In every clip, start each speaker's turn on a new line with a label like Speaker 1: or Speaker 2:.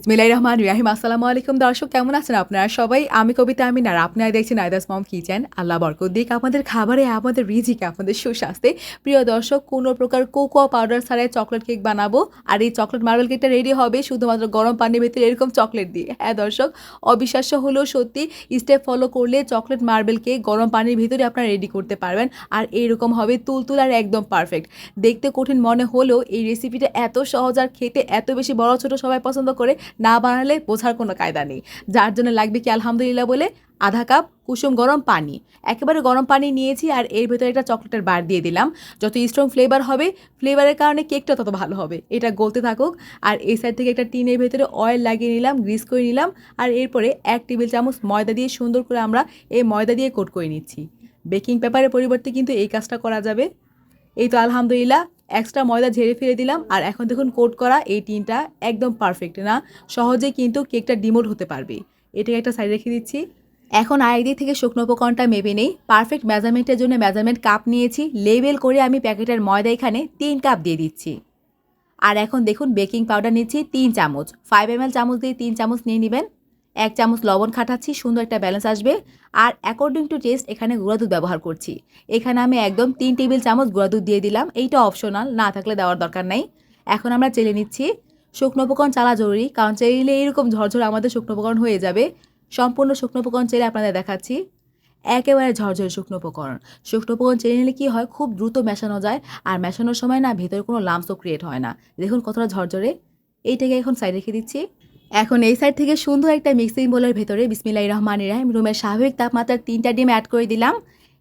Speaker 1: ইসমিল্লাহ রহমান রাহিম। আসসালামু আলাইকুম দর্শক, কেমন আছেন আপনারা? সবাই, আমি কবিতা আমিন আর আপনারা দেখছেন আয়দাস মম কিচেন। আল্লাহ বরকত দিক। আপনাদের খাবারে, আমাদের রিজিকে আপনাদের সুস্বাস্থ্যে। প্রিয় দর্শক, কোনো প্রকার কোকোয়া পাউডার ছাড়াই চকলেট কেক বানাবো? আর এই চকলেট মার্বেল কেকটা রেডি হবে শুধুমাত্র গরম পানির ভেতরে এরকম চকলেট দিয়ে। হ্যাঁ দর্শক, অবিশ্বাস্য হলেও সত্যি স্টেপ ফলো করলে চকলেট মার্বেল কেক গরম পানির ভিতরে আপনারা রেডি করতে পারবেন। আর এইরকম হবে তুলতুল আর একদম পারফেক্ট দেখতে কঠিন মনে হলেও এই রেসিপিটা এত সহজ আর খেতে এত বেশি বড় ছোট সবাই পছন্দ করে। না বানালে বোঝার কোনো কায়দা নেই। যার জন্য লাগবে কি আলহামদুলিল্লাহ বলে আধা কাপ কুসুম গরম পানি। একেবারে গরম পানি নিয়েছি আর এর ভেতরে একটা চকলেটের বার দিয়ে দিলাম। যত স্ট্রং ফ্লেভার হবে ফ্লেভারের কারণে কেকটা তত ভালো হবে। এটা গলতে থাকুক। আর এই সাইড থেকে একটা টিনের ভেতরে অয়েল লাগিয়ে নিলাম গ্রিস করে নিলাম। আর এরপরে এক টেবিল চামচ ময়দা দিয়ে সুন্দর করে আমরা এই ময়দা দিয়ে কোট করে নিচ্ছি। বেকিং পেপারের পরিবর্তে কিন্তু এই কাজটা করা যাবে। এই তো আলহামদুলিল্লাহ এক্সট্রা ময়দা ঝেড়ে ফেলে দিলাম আর এখন দেখুন কোট করা এই টিনটা একদম পারফেক্ট না? সহজেই কিন্তু কেকটা ডিমোট হতে পারবে। এটাকে একটা সাইড রেখে দিচ্ছি। এখন আর আরেকদিক থেকে শুকনো উপকরণটা মেপে নেই। পারফেক্ট মেজারমেন্টের জন্য মেজারমেন্ট কাপ নিয়েছি। লেবেল করে আমি প্যাকেটের ময়দা এখানে তিন কাপ দিয়ে দিচ্ছি। আর এখন দেখুন বেকিং পাউডার নিচ্ছি তিন চামচ। ফাইভ এম চামচ দিয়ে তিন চামচ নিয়ে নেবেন। এক চামচ লবণ খাটাচ্ছি, সুন্দর একটা ব্যালেন্স আসবে। আর অ্যাকর্ডিং টু টেস্ট এখানে গুঁড়া দুধ ব্যবহার করছি। এখানে আমি একদম তিন টেবিল চামচ গুঁড়া দুধ দিয়ে দিলাম। এইটা অপশনাল না থাকলে দেওয়ার দরকার নাই। এখন আমরা চেলে নিচ্ছি। শুকনো উপকরণ চালা জরুরি, কারণ চেলে এরকম ঝরঝর আমাদের শুকনো উপকরণ হয়ে যাবে। সম্পূর্ণ শুকনো উপকরণ চেলে আপনাদের দেখাচ্ছি। একেবারে ঝরঝরে শুকনো উপকরণ। শুকনো উপকরণ চেলে নিলে কী হয়? খুব দ্রুত মেশানো যায়। আর মেশানোর সময় না, ভেতরে কোনো লামসও ক্রিয়েট হয় না। দেখুন কতটা ঝরঝরে। এইটাকে এখন সাইড রেখে দিচ্ছি। এখন এই সাইড থেকে সুন্দর একটা মিক্সিং বোলের ভেতরে বিসমিল্লাহ রহমান রাহিম। রুমের স্বাভাবিক তাপমাত্রার তিনটা ডিম অ্যাড করে দিলাম।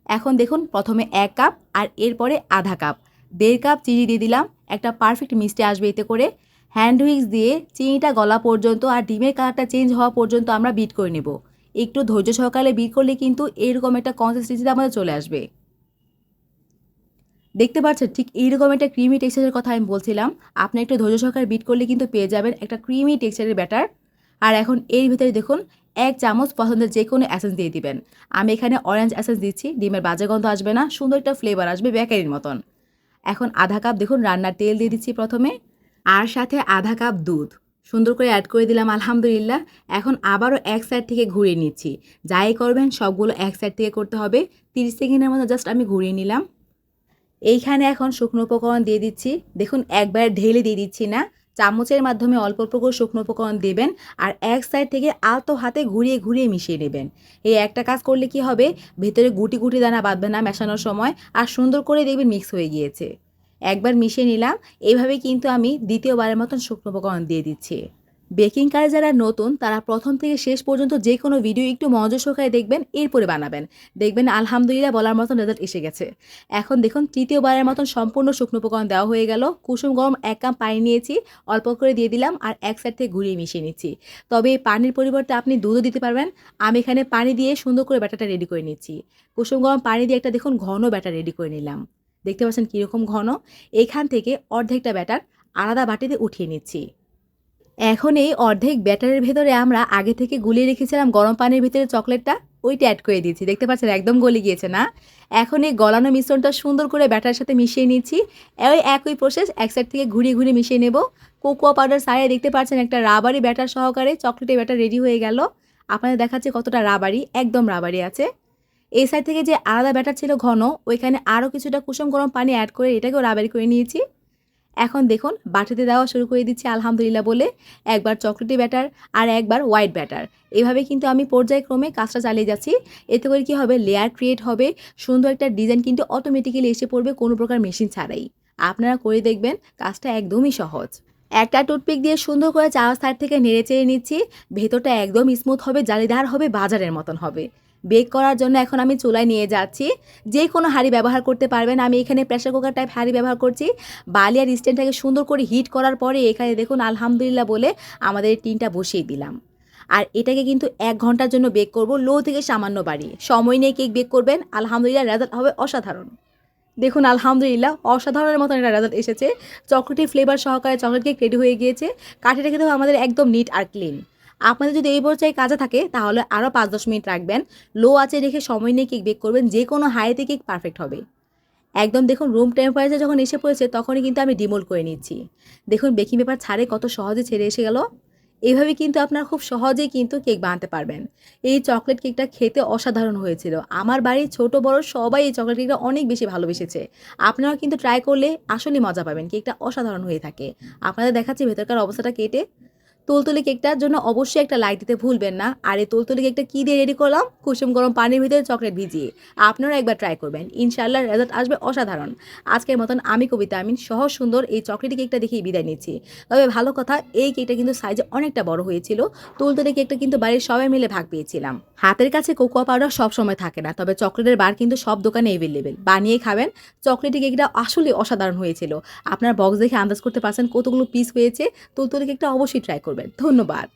Speaker 1: এখন দেখুন, প্রথমে এক কাপ আর এরপরে আধা কাপ দেড় কাপ চিনি দিয়ে দিলাম। একটা পারফেক্ট মিষ্টি আসবে এতে করে। হ্যান্ড হুইক্স দিয়ে চিনিটা গলা পর্যন্ত আর ডিমের কালারটা চেঞ্জ হওয়া পর্যন্ত আমরা বিট করে নেব। একটু ধৈর্য সহকারে বিট করলে কিন্তু এরকম একটা কনসিস্টেন্সিতে আমাদের চলে আসবে। দেখতে পাচ্ছেন, ঠিক এইরকম একটা ক্রিমি টেক্সচারের কথা আমি বলছিলাম। আপনি একটু ধৈর্য সহকারে বিট করলে কিন্তু পেয়ে যাবেন একটা ক্রিমি টেক্সচারের ব্যাটার আর এখন এর ভিতরে দেখুন, এক চামচ পছন্দের যে কোনো অ্যাসেন্স দিয়ে দিবেন। আমি এখানে অরেঞ্জ অ্যাসেন্স দিচ্ছি, ডিমের বাজে গন্ধ আসবে না, সুন্দর একটা ফ্লেভার আসবে বেকারির মতন। এখন আধা কাপ দেখুন, রান্নার তেল দিয়ে দিচ্ছি প্রথমে। আর সাথে আধা কাপ দুধ। সুন্দর করে অ্যাড করে দিলাম, আলহামদুলিল্লাহ। এখন আবারও এক সাইড থেকে ঘুরিয়ে নিচ্ছি। যাই করবেন, সবগুলো এক সাইড থেকে করতে হবে। তিরিশ সেকেন্ডের মতো জাস্ট আমি ঘুরিয়ে নিলাম। এইখানে এখন শুকনো উপকরণ দিয়ে দিচ্ছি। দেখুন, একবার ঢেলে দিয়ে দিচ্ছি না। চামচের মাধ্যমে অল্প অল্প করে শুকনো উপকরণ দেবেন আর এক সাইড থেকে আলতো হাতে ঘুরিয়ে ঘুরিয়ে মিশিয়ে নেবেন। এই একটা কাজ করলে কি হবে? ভেতরে গুটি গুটি দানা বাঁধবে না মেশানোর সময় আর সুন্দর করে দেখবেন মিক্স হয়ে গিয়েছে। একবার মিশিয়ে নিলাম। এইভাবে কিন্তু আমি দ্বিতীয়বারের মতন শুকনো উপকরণ দিয়ে দিচ্ছি। বেকিং কাজে যারা নতুন, তারা প্রথম থেকে শেষ পর্যন্ত যে কোনো ভিডিও একটু মনোযোগ সহকারে দেখবেন, এরপরে বানাবেন। দেখবেন আলহামদুলিল্লাহ বলার মতন রেজাল্ট এসে গেছে। এখন দেখুন, তৃতীয়বারের মতন সম্পূর্ণ শুকনো উপকরণ দেওয়া হয়ে গেল। কুসুম গরম এক কাপ পানি নিয়েছি, অল্প করে দিয়ে দিলাম আর এক সাইড থেকে ঘুরিয়ে মিশিয়ে নিচ্ছি। তবে এই পানির পরিবর্তে আপনি দুধও দিতে পারবেন। আমি এখানে পানি দিয়ে সুন্দর করে ব্যাটারটা রেডি করে নিচ্ছি। কুসুম গরম পানি দিয়ে একটা দেখুন ঘন ব্যাটার রেডি করে নিলাম। দেখতে পাচ্ছেন কীরকম ঘন? এখান থেকে অর্ধেকটা ব্যাটার আলাদা বাটিতে উঠিয়ে নিচ্ছি। এখন এই অর্ধেক ব্যাটারের ভেতরে আমরা আগে থেকে গুলিয়ে রেখেছিলাম গরম পানির ভিতরে চকলেটটা, ওইটা অ্যাড করে দিয়েছি। দেখতে পাচ্ছেন একদম গলে গিয়েছে, না? এখন এই গলানো মিশ্রণটা সুন্দর করে ব্যাটারের সাথে মিশিয়ে নিচ্ছি। ওই একই প্রসেস এক সাইড থেকে ঘুরিয়ে ঘুরিয়ে মিশিয়ে নেব। কোকোয়া পাউডার সাইডে দেখতে পাচ্ছেন একটা রাবারি ব্যাটার সহকারে চকলেটের ব্যাটার রেডি হয়ে গেল। আপনাদের দেখাচ্ছে কতটা রাবারি একদম রাবারি আছে। এই সাইড থেকে যে আলাদা ব্যাটার ছিল ঘন, ওইখানে আরও কিছুটা কুসুম গরম পানি অ্যাড করে এটাকেও রাবারি করে নিয়েছি। এখন দেখুন, বাটিতে দেওয়া শুরু করে দিচ্ছি আলহামদুলিল্লাহ বলে। একবার চকলেটি ব্যাটার আর একবার হোয়াইট ব্যাটার। এভাবে কিন্তু আমি পর্যায়ক্রমে কাজটা চালিয়ে যাচ্ছি। এতে করে কি হবে, লেয়ার ক্রিয়েট হবে। সুন্দর একটা ডিজাইন কিন্তু অটোমেটিক্যালি এসে পড়বে, কোনো প্রকার মেশিন ছাড়াই। আপনারা করে দেখবেন, কাজটা একদমই সহজ। একটা টুথপিক দিয়ে সুন্দর করে চার সাইড থেকে নেড়ে চেড়ে নিচ্ছি। ভেতরটা একদম স্মুথ হবে, জালিদার হবে, বাজারের মতন হবে। বেক করার জন্য এখন আমি চুলায় নিয়ে যাচ্ছি। যে কোনো হাঁড়ি ব্যবহার করতে পারবেন। আমি এখানে প্রেশার কুকার টাইপ হাঁড়ি ব্যবহার করছি। বালি আর স্ট্যান্ডটাকে সুন্দর করে হিট করার পরে এখানে দেখুন আলহামদুলিল্লাহ বলে আমাদের টিনটা বসিয়ে দিলাম। আর এটাকে কিন্তু এক ঘণ্টার জন্য বেক করব, লো থেকে সামান্য বাড়িয়ে। সময় নিয়ে কেক বেক করবেন, আলহামদুলিল্লাহ রেজাল্ট হবে অসাধারণ। দেখুন আলহামদুলিল্লাহ, অসাধারণের মতন একটা রেজাল্ট এসেছে। চকলেটি ফ্লেভার সহকারে চকলেট কেক রেডি হয়ে গিয়েছে। কাঠিটা কিন্তু আমাদের একদম নিট আর ক্লিন আপনাদের যদি এই পর্যায়ে কাজে থাকে, তাহলে আরও পাঁচ দশ মিনিট রাখবেন। লো আছে রেখে সময় নিয়ে কেক বেক করবেন, যে কোনো হাইতে কেক পারফেক্ট হবে। একদম দেখুন রুম টেম্পারেচার যখন এসে পড়েছে, তখনই কিন্তু আমি ডিমোল করে নিচ্ছি। দেখুন বেকিং পেপার ছাড়ে কত সহজে ছেড়ে এসে গেল। এভাবে কিন্তু আপনারা খুব সহজেই কিন্তু কেক বানাতে পারবেন। এই চকলেট কেকটা খেতে অসাধারণ হয়েছিল। আমার বাড়ির ছোট, বড় সবাই এই চকলেট কেকটা অনেক বেশি ভালোবেসেছে। আপনারাও কিন্তু ট্রাই করলে আসলেই মজা পাবেন। কেকটা অসাধারণ হয়ে থাকে। আপনাদের দেখাচ্ছি ভেতরকার অবস্থাটা কেটে। তোলতুলি কেকটার জন্য অবশ্যই একটা লাইট দিতে ভুলবেন না। আর এই তোলতুলি কেকটা কী দিয়ে রেডি করলাম? কুসুম গরম পানির ভিতরে চকলেট ভিজিয়ে। আপনারা একবার ট্রাই করবেন। ইনশাল্লাহ রেজাল্ট আসবে অসাধারণ। আজকের মতন আমি কবিতা আমিন সহজ সুন্দর এই চকলেটি কেকটা দেখেই বিদায় নিচ্ছি। তবে ভালো কথা, এই কেকটা কিন্তু সাইজে অনেকটা বড় হয়েছিল। তুলতুলি কেকটা কিন্তু বাড়ির সবাই মিলে ভাগ পেয়েছিলাম। হাতের কাছে কোকোয়া পাউডার সব সময় থাকে না, তবে চকলেটের বার কিন্তু সব দোকানে অ্যাভেলেবেল বানিয়ে খাবেন চকলেটি কেকটা আসলে অসাধারণ হয়েছিল। আপনার বক্স দেখে আন্দাজ করতে পারছেন কতগুলো পিস হয়েছে। তুলতুলি কেকটা অবশ্যই ট্রাই করবেন। ধন্যবাদ।